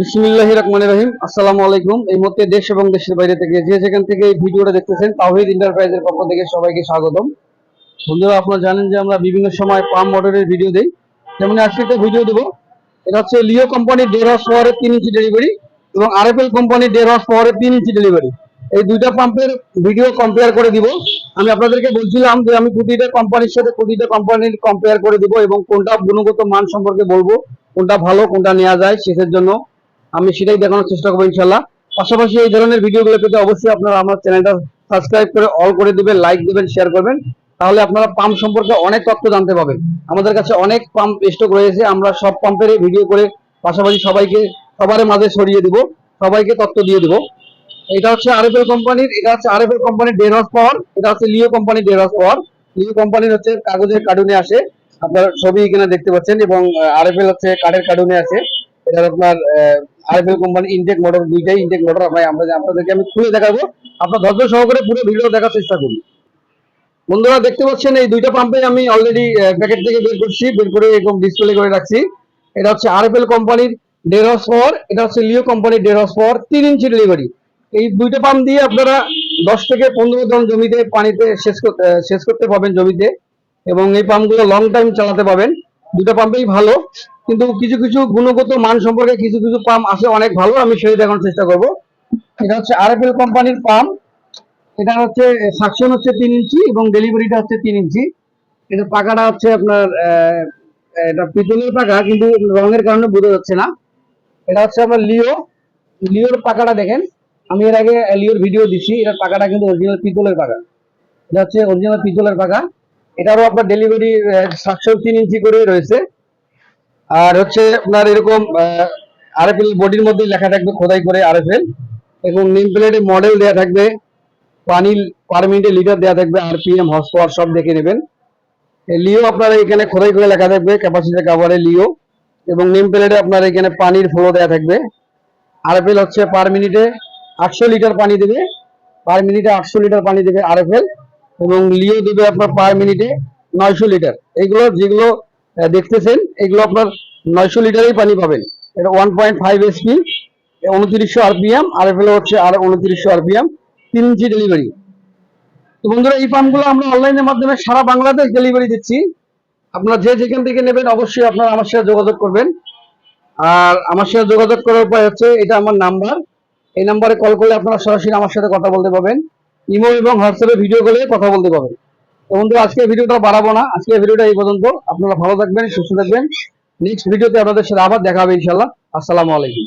বিসমিল্লাহ রহমান রহিম। আসসালামু আলাইকুম। এই মুহূর্তে দেশ এবং দেশের বাইরে থেকে যে যেখান থেকে এই ভিডিওটা দেখতেছেন, তাওহিদ এন্টারপ্রাইজের পক্ষ থেকে সবাইকে স্বাগতম। বন্ধুরা, আপনারা জানেন যে আমরা বিভিন্ন সময় পাম মোটরের ভিডিও দিই। যেমন আজকে একটা ভিডিও দেবো, এটা হচ্ছে লিও কোম্পানির দেড় হর্স পাওয়ারের তিন ইঞ্চি ডেলিভারি এবং আরএফএল কোম্পানির দেড় হর্স পাওয়ারের তিন ইঞ্চি ডেলিভারি এই দুইটা পাম্পের ভিডিও কম্পেয়ার করে দিব। আমি আপনাদেরকে বলছিলাম যে আমি প্রতিটা কোম্পানির সাথে প্রতিটা কোম্পানির কম্পেয়ার করে দিব এবং কোনটা গুণগত মান সম্পর্কে বলব, কোনটা ভালো, কোনটা নেওয়া যায় সেটার জন্য। আমি সেটাই দেখানোর চেষ্টা করব ইনশাল্লাহ পাশাপাশি এই ধরনের ভিডিওগুলো পেতে অবশ্যই আপনারা আমার চ্যানেলটা সাবস্ক্রাইব করে অল করে দিবেন লাইক দিবেন শেয়ার করবেন। তাহলে আপনারা পাম্প সম্পর্কে অনেক তথ্য জানতে পাবেন। আমাদের কাছে অনেক পাম্প স্টক রয়েছে, আমরা সব পাম্পের ভিডিও করে পাশাপাশি সবাইকে, সবার মাঝে ছড়িয়ে দিব, সবাইকে তথ্য দিয়ে দিব। এটা হচ্ছে আরএফএল কোম্পানির, এটা হচ্ছে আর আরএফএল কোম্পানির ডের হর্স পাওয়ার এটা হচ্ছে লিও কোম্পানির ডের হর্স পাওয়ার লিও কোম্পানির হচ্ছে কাগজের কার্টুনে আসে, আপনার ছবি এখানে দেখতে পাচ্ছেন এবং আরএফএল হচ্ছে কাঠের কার্টুনে আছে এটা আপনার আরএফএল কোম্পানি ইনটেক মোটর দুইটাই ইনটেক মোটর ভাই, আমরা আপনাদেরকে আমি খুলে দেখাবো। আপনার ধৈর্য সহকারে পুরো ভিডিও দেখার চেষ্টা করুন। বন্ধুরা, দেখতে পাচ্ছেন এই দুইটা পাম্পে আমি অলরেডি প্যাকেট থেকে বের করছি, বের করে এরকম ডিসপ্লে করে রাখছি। এটা হচ্ছে আরএফএল কোম্পানির দেড় হর্স পাওয়ার এটা হচ্ছে লিও কোম্পানির দেড় হর্স পাওয়ার তিন ইঞ্চি ডেলিভারি এই দুইটা পাম্প দিয়ে আপনারা দশ থেকে পনেরো জন জমিতে পানিতে শেষ শেষ করতে পারবেন জমিতে এবং এই পাম্পগুলো লং টাইম চালাতে পাবেন দুটো পাম্পেই ভালো। কিন্তু কিছু কিছু গুণগত মান সম্পর্কে কিছু কিছু পাম্প আছে, অনেক ভালো, আমি সেই দেখানোর চেষ্টা করব। এটা হচ্ছে আরএফএল কোম্পানির পাম্প এটা হচ্ছে সাকশন হচ্ছে তিন ইঞ্চি এবং ডেলিভারিটা হচ্ছে তিন ইঞ্চি। এটা পাকাটা হচ্ছে আপনার এটা পিতলের পাকা, কিন্তু রঙের কারণে বোঝা যাচ্ছে না। এটা হচ্ছে আপনার লিও লিওর পাকাটা দেখেন। আমি এর আগে লিওর ভিডিও দিচ্ছি এটার পাকাটা কিন্তু অরিজিনাল পিতলের পাকা। এটা হচ্ছে অরিজিনাল পিতলের পাকা। এটারও আপনার ডেলিভারি সাতশো তিন ইঞ্চি করে রয়েছে। আর হচ্ছে আপনার এরকম আরএফএল বডির মধ্যে লেখা থাকবে খোদাই করে আরএফএল। এবং নেম প্লেটে মডেল দেয়া থাকবে পানি পার মিনিটে লিটার দেওয়া থাকবে আরপিএম হর্স পাওয়ার সব দেখে নেবেন। লিও আপনার এখানে খোদাই করে লেখা থাকবে ক্যাপাসিটি কাভারে লিও। এবং নেম প্লেটে আপনার এখানে পানির ফ্লো দেওয়া থাকবে। আরএফএল হচ্ছে পার মিনিটে আটশো লিটার পানি দেবে। পার মিনিটে আটশো লিটার পানি দেবে আরএফএল। এবং লিও দেবে আপনার পার মিনিটে নয়শো লিটার। এইগুলো যেগুলো দেখতেছেন, এগুলো আপনার নয়শো লিটারই পানি পাবেন। এটা ওয়ান পয়েন্ট ফাইভ এসপি উনত্রিশশো আরপিএম, আরএফএল হচ্ছে আর উনত্রিশশো আরপিএম, তিন ইঞ্চি ডেলিভারি তো বন্ধুরা, এই পাম্পগুলো আমরা অনলাইনের মাধ্যমে সারা বাংলাদেশ ডেলিভারি দিচ্ছি। আপনারা যে যেখান থেকে নেবেন, অবশ্যই আপনারা আমার সাথে যোগাযোগ করবেন। আর আমার সাথে যোগাযোগ করার উপায় হচ্ছে, এটা আমার নাম্বার। এই নাম্বারে কল করলে আপনারা সরাসরি আমার সাথে কথা বলতে পারবেন। ইমো এবং হোয়াটসঅ্যাপে ভিডিও কলে কথা বলতে পারবেন। তো বন্ধু আজকে ভিডিওটা বাড়াবো না। আজকে ভিডিওটা এই পর্যন্ত। আপনারা ভালো থাকবেন, সুস্থ থাকবেন। নেক্সট ভিডিওতে আপনাদের সাথে আবার দেখা হবে ইনশাল্লাহ আসসালামু আলাইকুম।